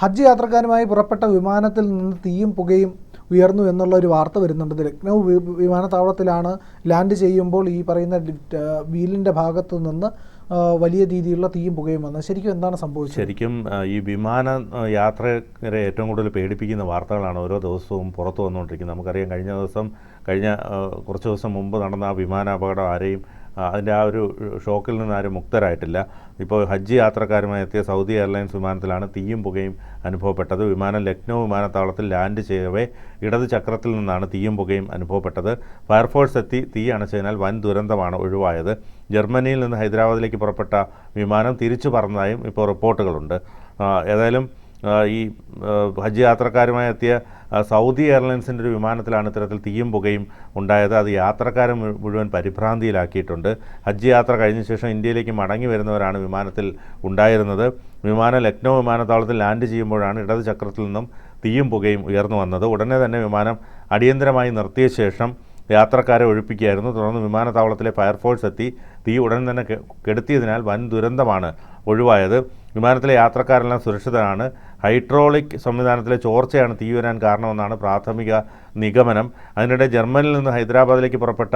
ഹജ്ജ് യാത്രക്കാരുമായി പുറപ്പെട്ട വിമാനത്തിൽ നിന്ന് തീയും പുകയും ഉയർന്നു എന്നുള്ള ഒരു വാർത്ത വരുന്നുണ്ട്. ലക്നൗ വിമാനത്താവളത്തിലാണ് ലാൻഡ് ചെയ്യുമ്പോൾ ഈ പറയുന്ന വീലിന്റെ ഭാഗത്തു നിന്ന് വലിയ രീതിയിലുള്ള തീയും പുകയും വന്നത് ശരിക്കും എന്താണ് സംഭവിച്ചത്? ശരിക്കും ഈ വിമാന യാത്രക്കാരെ ഏറ്റവും കൂടുതൽ പേടിപ്പിക്കുന്ന വാർത്തകളാണ് ഓരോ ദിവസവും പുറത്തു വന്നുകൊണ്ടിരിക്കുന്നത്. നമുക്കറിയാം കഴിഞ്ഞ ദിവസം കഴിഞ്ഞ കുറച്ച് ദിവസം മുമ്പ് നടന്ന ആ വിമാന അപകടം ആരെയും അതിന്റെ ആ ഒരു ഷോക്കിൽ നിന്ന് ആരും മുക്തരായിട്ടില്ല. ഇപ്പോൾ ഹജ്ജ് യാത്രക്കാരുമായി എത്തിയ സൗദി എയർലൈൻസ് വിമാനത്തിലാണ് തീയും പുകയും അനുഭവപ്പെട്ടത്. വിമാനം ലക്നൗ വിമാനത്താവളത്തിൽ ലാൻഡ് ചെയ്യവേ ഇടത് ചക്രത്തിൽ നിന്നാണ് തീയും പുകയും അനുഭവപ്പെട്ടത്. ഫയർഫോഴ്സ് എത്തി തീ അണച്ചതിനാൽ വൻ ദുരന്തമാണ് ഒഴിവായത്. ജർമ്മനിയിൽ നിന്ന് ഹൈദരാബാദിലേക്ക് പുറപ്പെട്ട വിമാനം തിരിച്ചു പറന്നതായും ഇപ്പോൾ റിപ്പോർട്ടുകളുണ്ട്. ഏതായാലും ഈ ഹജ്ജ് യാത്രക്കാരുമായി എത്തിയ സൗദി എയർലൈൻസിന്റെ ഒരു വിമാനത്തിലാണ് ഇത്തരത്തിൽ തീയും പുകയും ഉണ്ടായത്. അത് യാത്രക്കാരെ മുഴുവൻ പരിഭ്രാന്തിയിലാക്കിയിട്ടുണ്ട്. ഹജ്ജ് യാത്ര കഴിഞ്ഞ ശേഷം ഇന്ത്യയിലേക്ക് മടങ്ങി വരുന്നവരാണ് വിമാനത്തിൽ ഉണ്ടായിരുന്നത്. വിമാനം ലക്നൗ വിമാനത്താവളത്തിൽ ലാൻഡ് ചെയ്യുമ്പോഴാണ് ഇടത് ചക്രത്തിൽ നിന്നും തീയും പുകയും ഉയർന്നു വന്നത്. ഉടനെ തന്നെ വിമാനം അടിയന്തരമായി നിർത്തിയ ശേഷം യാത്രക്കാരെ ഒഴിപ്പിക്കുകയായിരുന്നു. തുടർന്ന് വിമാനത്താവളത്തിലെ ഫയർഫോഴ്സ് എത്തി. തീ ഉടൻ തന്നെ കെടുത്തിയതിനാൽ വൻ ദുരന്തമാണ് ഒഴിവായത്. വിമാനത്തിലെ യാത്രക്കാരെല്ലാം സുരക്ഷിതരാണ്. ഹൈഡ്രോളിക് സംവിധാനത്തിലെ ചോർച്ചയാണ് തീ വരാൻ കാരണമെന്നാണ് പ്രാഥമിക നിഗമനം. അതിനിടെ ജർമ്മനിയിൽ നിന്ന് ഹൈദരാബാദിലേക്ക് പുറപ്പെട്ട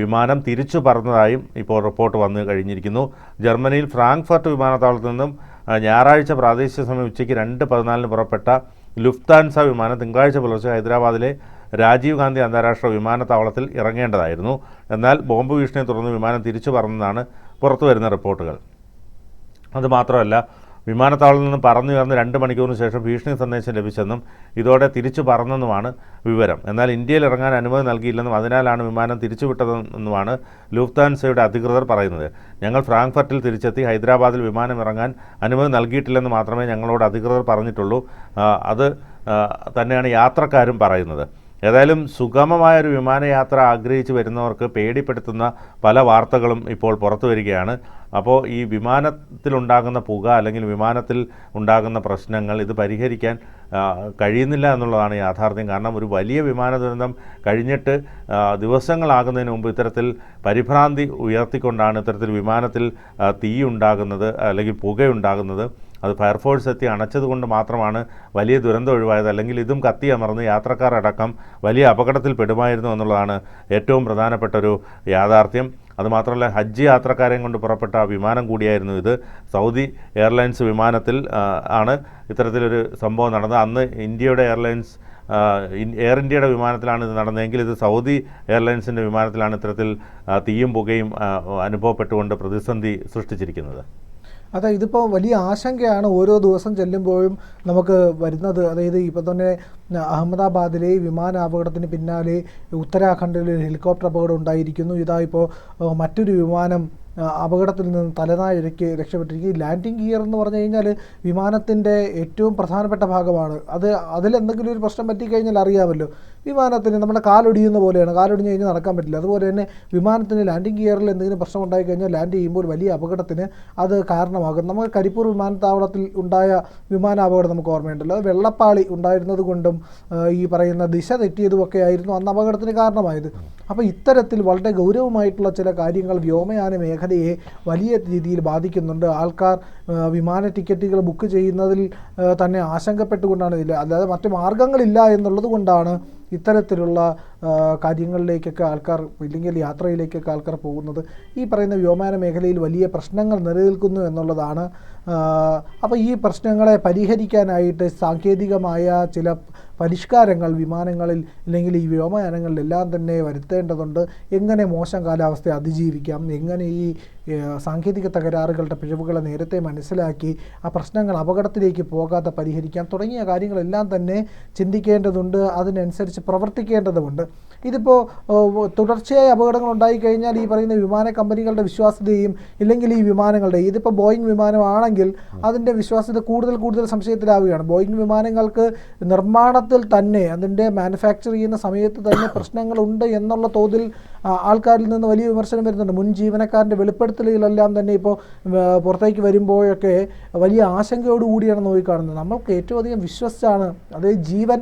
വിമാനം തിരിച്ചു പറന്നതായും ഇപ്പോൾ റിപ്പോർട്ട് വന്നു കഴിഞ്ഞിരിക്കുന്നു. ജർമ്മനിയിൽ ഫ്രാങ്ക്ഫർട്ട് വിമാനത്താവളത്തിൽ നിന്നും ഞായറാഴ്ച പ്രാദേശിക സമയം ഉച്ചയ്ക്ക് രണ്ട് പതിനാലിന് പുറപ്പെട്ട ലുഫ്താൻസ വിമാനം തിങ്കളാഴ്ച പുലർച്ചെ ഹൈദരാബാദിലെ രാജീവ് ഗാന്ധി അന്താരാഷ്ട്ര വിമാനത്താവളത്തിൽ ഇറങ്ങേണ്ടതായിരുന്നു. എന്നാൽ ബോംബ് ഭീഷണിയെ തുടർന്ന് വിമാനം തിരിച്ചു പറന്നതാണ് പുറത്തു വരുന്ന റിപ്പോർട്ടുകൾ അതുമാത്രമല്ല വിമാനത്താവളത്തിൽ നിന്ന് പറന്നുയർന്ന് രണ്ട് മണിക്കൂറിന് ശേഷം ഭീഷണി സന്ദേശം ലഭിച്ചെന്നും ഇതോടെ തിരിച്ചു പറന്നെന്നുമാണ് വിവരം. എന്നാൽ ഇന്ത്യയിൽ ഇറങ്ങാൻ അനുമതി നൽകിയില്ലെന്നും അതിനാലാണ് വിമാനം തിരിച്ചുവിട്ടതെന്നുമാണ് ലൂഫ്താൻസയുടെ അധികൃതർ പറയുന്നത്. ഞങ്ങൾ ഫ്രാങ്ക്ഫർട്ടിൽ തിരിച്ചെത്തി ഹൈദരാബാദിൽ വിമാനം ഇറങ്ങാൻ അനുമതി നൽകിയിട്ടില്ലെന്ന് മാത്രമേ ഞങ്ങളോട് അധികൃതർ പറഞ്ഞിട്ടുള്ളൂ. അത് തന്നെയാണ് യാത്രക്കാരും പറയുന്നത്. ഏതായാലും സുഗമമായ ഒരു വിമാനയാത്ര ആഗ്രഹിച്ച് വരുന്നവർക്ക് പേടിപ്പെടുത്തുന്ന പല വാർത്തകളും ഇപ്പോൾ പുറത്തു വരികയാണ്. അപ്പോൾ ഈ വിമാനത്തിലുണ്ടാകുന്ന പുക അല്ലെങ്കിൽ വിമാനത്തിൽ ഉണ്ടാകുന്ന പ്രശ്നങ്ങൾ ഇത് പരിഹരിക്കാൻ കഴിയുന്നില്ല എന്നുള്ളതാണ് യാഥാർത്ഥ്യം. കാരണം ഒരു വലിയ വിമാന ദുരന്തം കഴിഞ്ഞിട്ട് ദിവസങ്ങളാകുന്നതിന് മുമ്പ് ഇത്തരത്തിൽ പരിഭ്രാന്തി ഉയർത്തിക്കൊണ്ടാണ് ഇത്തരത്തിൽ വിമാനത്തിൽ തീ ഉണ്ടാകുന്നത് അല്ലെങ്കിൽ പുകയുണ്ടാകുന്നത്. അത് ഫയർഫോഴ്സ് എത്തി അണച്ചത് കൊണ്ട് മാത്രമാണ് വലിയ ദുരന്തം ഒഴിവായത്. അല്ലെങ്കിൽ ഇതും കത്തി അമർന്ന് യാത്രക്കാരടക്കം വലിയ അപകടത്തിൽ പെടുമായിരുന്നു എന്നുള്ളതാണ് ഏറ്റവും പ്രധാനപ്പെട്ട ഒരു യാഥാർത്ഥ്യം. അതുമാത്രമല്ല ഹജ്ജ് യാത്രക്കാരെയും കൊണ്ട് പുറപ്പെട്ട വിമാനം കൂടിയായിരുന്നു ഇത്. സൗദി എയർലൈൻസ് വിമാനത്തിൽ ആണ് ഇത്തരത്തിലൊരു സംഭവം നടന്നത്. അന്ന് ഇന്ത്യയുടെ എയർലൈൻസ് എയർ ഇന്ത്യയുടെ വിമാനത്തിലാണ് ഇത് നടന്നതെങ്കിൽ ഇത് സൗദി എയർലൈൻസിന്റെ വിമാനത്തിലാണ് ഇത്തരത്തിൽ തീയും പുകയും അനുഭവപ്പെട്ടുകൊണ്ട് പ്രതിസന്ധി സൃഷ്ടിച്ചിരിക്കുന്നത്. അതെ ഇതിപ്പോൾ വലിയ ആശങ്കയാണ് ഓരോ ദിവസം ചെല്ലുമ്പോഴും നമുക്ക് വരുന്നത്. അതായത് ഇപ്പോൾ തന്നെ അഹമ്മദാബാദിലെ വിമാന അപകടത്തിന് പിന്നാലെ ഉത്തരാഖണ്ഡിൽ ഹെലികോപ്റ്റർ അപകടം ഉണ്ടായിരിക്കുന്നു. ഇതാ മറ്റൊരു വിമാനം അപകടത്തിൽ നിന്ന് തലനായ രക്ഷപ്പെട്ടിരിക്കും ലാൻഡിങ് ഗിയർ എന്ന് പറഞ്ഞു കഴിഞ്ഞാൽ വിമാനത്തിന്റെ ഏറ്റവും പ്രധാനപ്പെട്ട ഭാഗമാണ്. അത് അതിലെന്തെങ്കിലും ഒരു പ്രശ്നം പറ്റിക്കഴിഞ്ഞാൽ അറിയാമല്ലോ. വിമാനത്തിന് നമ്മുടെ കാലൊടിയുന്ന പോലെയാണ്. കാലൊടിഞ്ഞ് കഴിഞ്ഞാൽ നടക്കാൻ പറ്റില്ല. അതുപോലെ തന്നെ വിമാനത്തിന് ലാൻഡിംഗ് ഗിയറിൽ എന്തെങ്കിലും പ്രശ്നം ഉണ്ടായി കഴിഞ്ഞാൽ ലാൻഡ് ചെയ്യുമ്പോൾ വലിയ അപകടത്തിന് അത് കാരണമാകും. നമുക്ക് കരിപ്പൂർ വിമാനത്താവളത്തിൽ ഉണ്ടായ വിമാന അപകടം നമുക്ക് ഓർമ്മയുണ്ടല്ലോ. അത് വെള്ളപ്പാളി ഉണ്ടായിരുന്നത് കൊണ്ടും ഈ പറയുന്ന ദിശ തെറ്റിയതുമൊക്കെ ആയിരുന്നു അന്ന് അപകടത്തിന് കാരണമായത്. അപ്പോൾ ഇത്തരത്തിൽ വളരെ ഗൗരവമായിട്ടുള്ള ചില കാര്യങ്ങൾ വ്യോമയാന മേഖലയെ വലിയ രീതിയിൽ ബാധിക്കുന്നുണ്ട്. ആൾക്കാർ വിമാന ടിക്കറ്റുകൾ ബുക്ക് ചെയ്യുന്നതിൽ തന്നെ ആശങ്കപ്പെട്ടുകൊണ്ടാണ് ഇതിൽ അല്ലാതെ മറ്റു മാർഗങ്ങളില്ല എന്നുള്ളത് കൊണ്ടാണ് ഇത്തരത്തിലുള്ള കാര്യങ്ങളിലേക്കൊക്കെ ആൾക്കാർ ഇല്ലെങ്കിൽ യാത്രയിലേക്കൊക്കെ ആൾക്കാർ പോകുന്നത് ഈ പറയുന്ന വ്യോമയാന മേഖലയിൽ വലിയ പ്രശ്നങ്ങൾ നിലനിൽക്കുന്നു എന്നുള്ളതാണ്. അപ്പോൾ ഈ പ്രശ്നങ്ങളെ പരിഹരിക്കാനായിട്ട് സാങ്കേതികമായ ചില പരിഷ്കാരങ്ങൾ വിമാനങ്ങളിൽ അല്ലെങ്കിൽ ഈ വ്യോമയാനങ്ങളിലെല്ലാം തന്നെ വരുത്തേണ്ടതുണ്ട്. എങ്ങനെ മോശം കാലാവസ്ഥയെ അതിജീവിക്കാം? എങ്ങനെ ഈ സാങ്കേതിക തകരാറുകളുടെ പിഴവുകളെ നേരത്തെ മനസ്സിലാക്കി ആ പ്രശ്നങ്ങൾ അപകടത്തിലേക്ക് പോകാതെ പരിഹരിക്കാം തുടങ്ങിയ കാര്യങ്ങളെല്ലാം തന്നെ ചിന്തിക്കേണ്ടതുണ്ട്. അതിനനുസരിച്ച് പ്രവർത്തിക്കേണ്ടതുമുണ്ട്. ഇതിപ്പോൾ തുടർച്ചയായി അപകടങ്ങൾ ഉണ്ടായിക്കഴിഞ്ഞാൽ ഈ പറയുന്ന വിമാന കമ്പനികളുടെ വിശ്വാസ്യതയും ഇല്ലെങ്കിൽ ഈ വിമാനങ്ങളുടെ ഇതിപ്പോൾ ബോയിങ് വിമാനമാണെങ്കിൽ അതിന്റെ വിശ്വാസ്യത കൂടുതൽ കൂടുതൽ സംശയത്തിലാവുകയാണ്. ബോയിങ് വിമാനങ്ങൾക്ക് നിർമ്മാണത്തിൽ തന്നെ അതിന്റെ മാനുഫാക്ചർ ചെയ്യുന്ന സമയത്ത് തന്നെ പ്രശ്നങ്ങളുണ്ട് എന്നുള്ള തോതിൽ ആൾക്കാരിൽ നിന്ന് വലിയ വിമർശനം വരുന്നുണ്ട്. മുൻ ജീവനക്കാരന്റെ വെളിപ്പെടുത്തലുകളെല്ലാം തന്നെ ഇപ്പോൾ പുറത്തേക്ക് വരുമ്പോഴൊക്കെ വലിയ ആശങ്കയോട് കൂടിയാണ് നോക്കിക്കാണുന്നത് നമ്മൾക്ക് ഏറ്റവും അധികം വിശ്വസിച്ചാണ് അതായത് ജീവൻ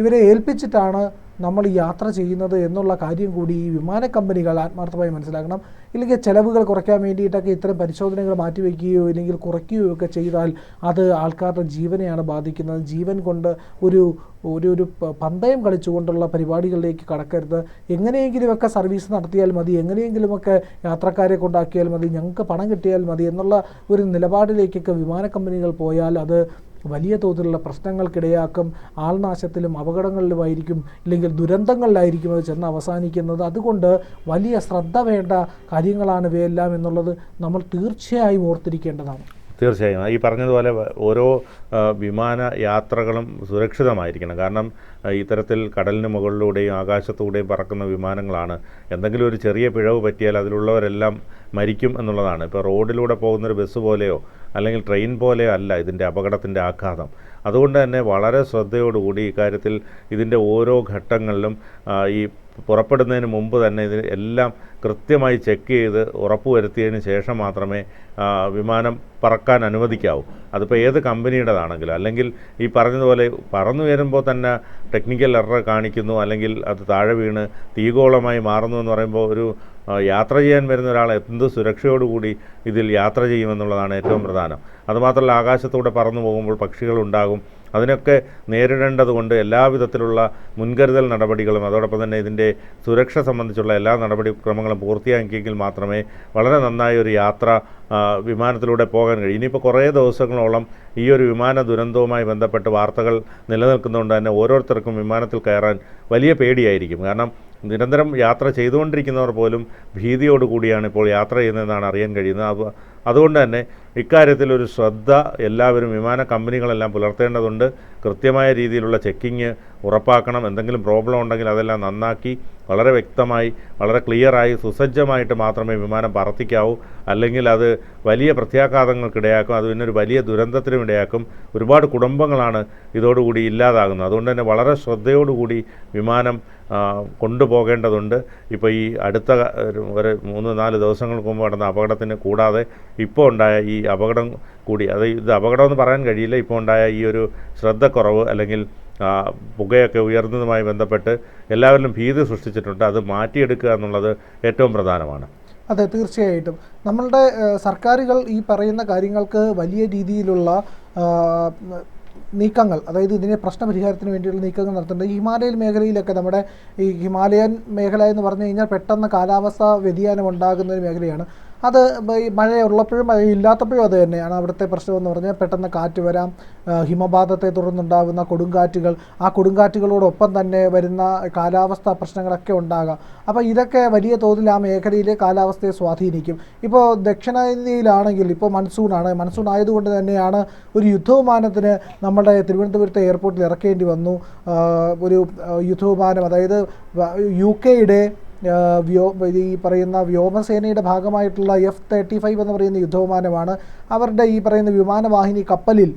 ഇവരെ ഏൽപ്പിച്ചിട്ടാണ് നമ്മൾ യാത്ര ചെയ്യുന്നത് എന്നുള്ള കാര്യം കൂടി ഈ വിമാന കമ്പനികൾ ആത്മാർത്ഥമായി മനസ്സിലാക്കണം. ഇല്ലെങ്കിൽ ചിലവുകൾ കുറയ്ക്കാൻ വേണ്ടിയിട്ടൊക്കെ ഇത്തരം പരിശോധനകൾ മാറ്റിവെക്കുകയോ ഇല്ലെങ്കിൽ കുറയ്ക്കുകയോ ഒക്കെ ചെയ്താൽ അത് ആൾക്കാരുടെ ജീവനെയാണ് ബാധിക്കുന്നത്. ജീവൻ കൊണ്ട് ഒരു ഒരു ഒരു പന്തയം കളിച്ചുകൊണ്ടുള്ള പരിപാടികളിലേക്ക് കടക്കരുത്. എങ്ങനെയെങ്കിലുമൊക്കെ സർവീസ് നടത്തിയാൽ മതി. എങ്ങനെയെങ്കിലുമൊക്കെ യാത്രക്കാരെ കൊണ്ടാക്കിയാൽ മതി. ഞങ്ങൾക്ക് പണം കിട്ടിയാൽ മതി എന്നുള്ള ഒരു നിലപാടിലേക്കൊക്കെ വിമാന കമ്പനികൾ പോയാൽ അത് വലിയ തോതിലുള്ള പ്രശ്നങ്ങൾക്കിടയാക്കും ആൾനാശത്തിലും അപകടങ്ങളിലുമായിരിക്കും ഇല്ലെങ്കിൽ ദുരന്തങ്ങളിലായിരിക്കും അത് ചെന്ന് അവസാനിക്കുന്നത്. അതുകൊണ്ട് വലിയ ശ്രദ്ധ വേണ്ട കാര്യങ്ങളാണ് ഇവയെല്ലാം എന്നുള്ളത് നമ്മൾ തീർച്ചയായും ഓർത്തിരിക്കേണ്ടതാണ്. തീർച്ചയായും. ഈ പറഞ്ഞതുപോലെ ഓരോ വിമാന യാത്രകളും സുരക്ഷിതമായിരിക്കണം. കാരണം ഇത്തരത്തിൽ കടലിന് മുകളിലൂടെയും ആകാശത്തൂടെയും പറക്കുന്ന വിമാനങ്ങളാണ്. എന്തെങ്കിലും ഒരു ചെറിയ പിഴവ് പറ്റിയാൽ അതിലുള്ളവരെല്ലാം മരിക്കും എന്നുള്ളതാണ്. ഇപ്പോൾ റോഡിലൂടെ പോകുന്നൊരു ബസ് പോലെയോ അല്ലെങ്കിൽ ട്രെയിൻ പോലെയോ അല്ല ഇതിന്റെ അപകടത്തിന്റെ ആഘാതം. അതുകൊണ്ട് തന്നെ വളരെ ശ്രദ്ധയോടുകൂടി ഇക്കാര്യത്തിൽ ഇതിന്റെ ഓരോ ഘട്ടങ്ങളിലും ഈ പുറപ്പെടുന്നതിന് മുമ്പ് തന്നെ ഇത് എല്ലാം കൃത്യമായി ചെക്ക് ചെയ്ത് ഉറപ്പുവരുത്തിയതിന് ശേഷം മാത്രമേ വിമാനം പറക്കാൻ അനുവദിക്കാവൂ. അതിപ്പോൾ ഏത് കമ്പനിയുടേതാണെങ്കിലും. അല്ലെങ്കിൽ ഈ പറഞ്ഞതുപോലെ പറന്നു വരുമ്പോൾ തന്നെ ടെക്നിക്കൽ എറർ കാണിക്കുന്നു. അല്ലെങ്കിൽ അത് താഴെ വീണ് തീഗോളമായി മാറുന്നു എന്ന് പറയുമ്പോൾ ഒരു യാത്ര ചെയ്യാൻ വരുന്ന ഒരാൾ എന്ത് സുരക്ഷയോടുകൂടി ഇതിൽ യാത്ര ചെയ്യുമെന്നുള്ളതാണ് ഏറ്റവും പ്രധാനം. അതുമാത്രമല്ല ആകാശത്തൂടെ പറന്നു പോകുമ്പോൾ പക്ഷികളുണ്ടാകും അതിനൊക്കെ നേരിടേണ്ടതുകൊണ്ട് എല്ലാവിധത്തിലുള്ള മുൻകരുതൽ നടപടികളും അതോടൊപ്പം തന്നെ ഇതിന്റെ സുരക്ഷ സംബന്ധിച്ചുള്ള എല്ലാ നടപടിക്രമങ്ങളും പൂർത്തിയാക്കിയെങ്കിൽ മാത്രമേ വളരെ നന്നായ ഒരു യാത്ര വിമാനത്തിലൂടെ പോകാൻ കഴിയും. ഇനിയിപ്പോൾ കുറേ ദിവസങ്ങളോളം ഈ ഒരു വിമാന ദുരന്തവുമായി ബന്ധപ്പെട്ട് വാർത്തകൾ നിലനിൽക്കുന്നതുകൊണ്ട് തന്നെ ഓരോരുത്തർക്കും വിമാനത്തിൽ കയറാൻ വലിയ പേടിയായിരിക്കും. കാരണം നിരന്തരം യാത്ര ചെയ്തുകൊണ്ടിരിക്കുന്നവർ പോലും ഭീതിയോടുകൂടിയാണ് ഇപ്പോൾ യാത്ര ചെയ്യുന്നതെന്നാണ് അറിയാൻ കഴിയുന്നത്. അതുകൊണ്ട് തന്നെ ഇക്കാര്യത്തിൽ ഒരു ശ്രദ്ധ എല്ലാവരും വിമാന കമ്പനികളെല്ലാം പുലർത്തേണ്ടതുണ്ട്. കൃത്യമായ രീതിയിലുള്ള ചെക്കിങ് ഉറപ്പാക്കണം. എന്തെങ്കിലും പ്രോബ്ലം ഉണ്ടെങ്കിൽ അതെല്ലാം നന്നാക്കി വളരെ വ്യക്തമായി വളരെ ക്ലിയറായി സുസജ്ജമായിട്ട് മാത്രമേ വിമാനം പറത്തിക്കാവൂ. അല്ലെങ്കിൽ അത് വലിയ പ്രത്യാഘാതങ്ങൾക്കിടയാക്കും അത് പിന്നെ ഒരു വലിയ ദുരന്തത്തിനും ഇടയാക്കും. ഒരുപാട് കുടുംബങ്ങളാണ് ഇതോടുകൂടി ഇല്ലാതാകുന്നത്. അതുകൊണ്ട് തന്നെ വളരെ ശ്രദ്ധയോടുകൂടി വിമാനം കൊണ്ടുപോകേണ്ടതുണ്ട്. ഇപ്പോൾ ഈ അടുത്ത ഒരു മൂന്ന് നാല് ദിവസങ്ങൾക്ക് മുമ്പ് നടന്ന അപകടത്തിന് കൂടാതെ ഇപ്പോൾ ഉണ്ടായ ഈ അപകടം കൂടി അത് ഇത് അപകടമെന്ന് പറയാൻ കഴിയില്ല. ഇപ്പോൾ ഉണ്ടായ ഈ ഒരു ശ്രദ്ധക്കുറവ് അല്ലെങ്കിൽ പുകയൊക്കെ ഉയർന്നതുമായി ബന്ധപ്പെട്ട് എല്ലാവരിലും ഭീതി സൃഷ്ടിച്ചിട്ടുണ്ട്. അത് മാറ്റിയെടുക്കുക എന്നുള്ളത് ഏറ്റവും പ്രധാനമാണ്. അതെ തീർച്ചയായിട്ടും. നമ്മളുടെ സർക്കാരുകൾ ഈ പറയുന്ന കാര്യങ്ങൾക്ക് വലിയ രീതിയിലുള്ള നീക്കങ്ങൾ അതായത് ഇതിനെ പ്രശ്നപരിഹാരത്തിന് വേണ്ടിയുള്ള നീക്കങ്ങൾ നടത്തുന്നുണ്ട്. ഹിമാലയൻ മേഖലയിലൊക്കെ നമ്മുടെ ഈ ഹിമാലയൻ മേഖല എന്ന് പറഞ്ഞു കഴിഞ്ഞാൽ പെട്ടെന്ന് കാലാവസ്ഥ വ്യതിയാനം ഉണ്ടാകുന്ന ഒരു മേഖലയാണ്. അത് ഈ മഴ ഉള്ളപ്പോഴും മഴ ഇല്ലാത്തപ്പോഴും അത് തന്നെയാണ്. അവിടുത്തെ പ്രശ്നം എന്ന് പറഞ്ഞാൽ പെട്ടെന്ന് കാറ്റ് വരാം. ഹിമപാതത്തെ തുടർന്നുണ്ടാകുന്ന കൊടുങ്കാറ്റുകൾ ആ കൊടുങ്കാറ്റുകളോടൊപ്പം തന്നെ വരുന്ന കാലാവസ്ഥ പ്രശ്നങ്ങളൊക്കെ ഉണ്ടാകാം. അപ്പോൾ ഇതൊക്കെ വലിയ തോതിൽ ആ മേഖലയിലെ കാലാവസ്ഥയെ സ്വാധീനിക്കും. ഇപ്പോൾ ദക്ഷിണേന്ത്യയിലാണെങ്കിൽ ഇപ്പോൾ മൺസൂണാണ്. മൺസൂൺ ആയതുകൊണ്ട് തന്നെയാണ് ഒരു യുദ്ധവിമാനത്തിന് നമ്മുടെ തിരുവനന്തപുരത്തെ എയർപോർട്ടിൽ ഇറക്കേണ്ടി വന്നു. ഒരു യുദ്ധവിമാനം അതായത് യു കെയുടെ വ്യോ ഈ പറയുന്ന വ്യോമസേനയുടെ ഭാഗമായിട്ടുള്ള എഫ് തേർട്ടി ഫൈവ് എന്ന് പറയുന്ന യുദ്ധവിമാനമാണ് അവരുടെ ഈ പറയുന്ന വിമാനവാഹിനി കപ്പലിൽ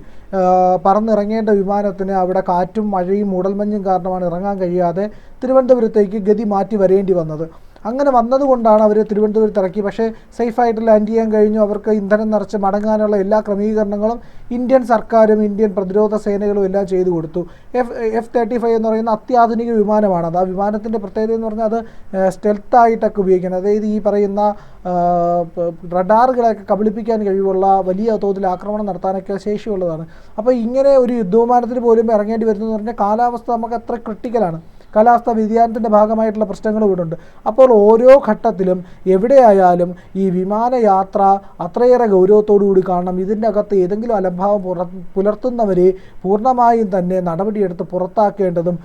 പറന്നിറങ്ങേണ്ട വിമാനത്തിന് അവിടെ കാറ്റും മഴയും മൂടൽമഞ്ഞും കാരണമാണ് ഇറങ്ങാൻ കഴിയാതെ തിരുവനന്തപുരത്തേക്ക് ഗതി മാറ്റി വരേണ്ടി വന്നത്. അങ്ങനെ വന്നതുകൊണ്ടാണ് അവർ തിരുവനന്തപുരത്ത് ഇറക്കി. പക്ഷേ സേഫായിട്ട് ലാൻഡ് ചെയ്യാൻ കഴിഞ്ഞു. അവർക്ക് ഇന്ധനം നിറച്ച് മടങ്ങാനുള്ള എല്ലാ ക്രമീകരണങ്ങളും ഇന്ത്യൻ സർക്കാരും ഇന്ത്യൻ പ്രതിരോധ സേനകളും എല്ലാം ചെയ്തു കൊടുത്തു. എഫ് എഫ് തേർട്ടി ഫൈവ് എന്ന് പറയുന്ന അത്യാധുനിക വിമാനമാണ്. അത് ആ വിമാനത്തിന്റെ പ്രത്യേകത എന്ന് പറഞ്ഞാൽ അത് സ്റ്റെൽത്തായിട്ടൊക്കെ ഉപയോഗിക്കുന്നത് അതായത് ഈ പറയുന്ന റഡാറുകളെയൊക്കെ കബളിപ്പിക്കാൻ കഴിവുള്ള വലിയ തോതിൽ ആക്രമണം നടത്താനൊക്കെ ശേഷിയുള്ളതാണ്. അപ്പോൾ ഇങ്ങനെ ഒരു യുദ്ധവിമാനത്തിന് പോലും ഇറങ്ങേണ്ടി വരുന്നതെന്ന് പറഞ്ഞാൽ കാലാവസ്ഥ നമുക്ക് അത്ര ക്രിട്ടിക്കലാണ് കാലാവസ്ഥാ വ്യതിയാനത്തിന്റെ ഭാഗമായിട്ടുള്ള പ്രശ്നങ്ങൾ ഇവിടെ ഉണ്ട് അപ്പോൾ ഓരോ ഘട്ടത്തിലും എവിടെയായാലും ഈ വിമാനയാത്ര അത്രയേറെ ഗൗരവത്തോടു കൂടി കാണണം. ഇതിന്റെ അകത്ത് ഏതെങ്കിലും അലംഭാവം പുറ പുലർത്തുന്നവരെ പൂർണമായും തന്നെ നടപടിയെടുത്ത് പുറത്താക്കേണ്ടതും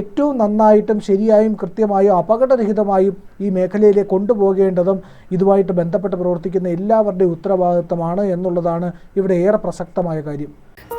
ഏറ്റവും നന്നായിട്ടും ശരിയായും കൃത്യമായും അപകടരഹിതമായും ഈ മേഖലയിലേക്ക് കൊണ്ടുപോകേണ്ടതും ഇതുമായിട്ട് ബന്ധപ്പെട്ട് പ്രവർത്തിക്കുന്ന എല്ലാവരുടെയും ഉത്തരവാദിത്തമാണ് എന്നുള്ളതാണ് ഇവിടെ ഏറെ പ്രസക്തമായ കാര്യം.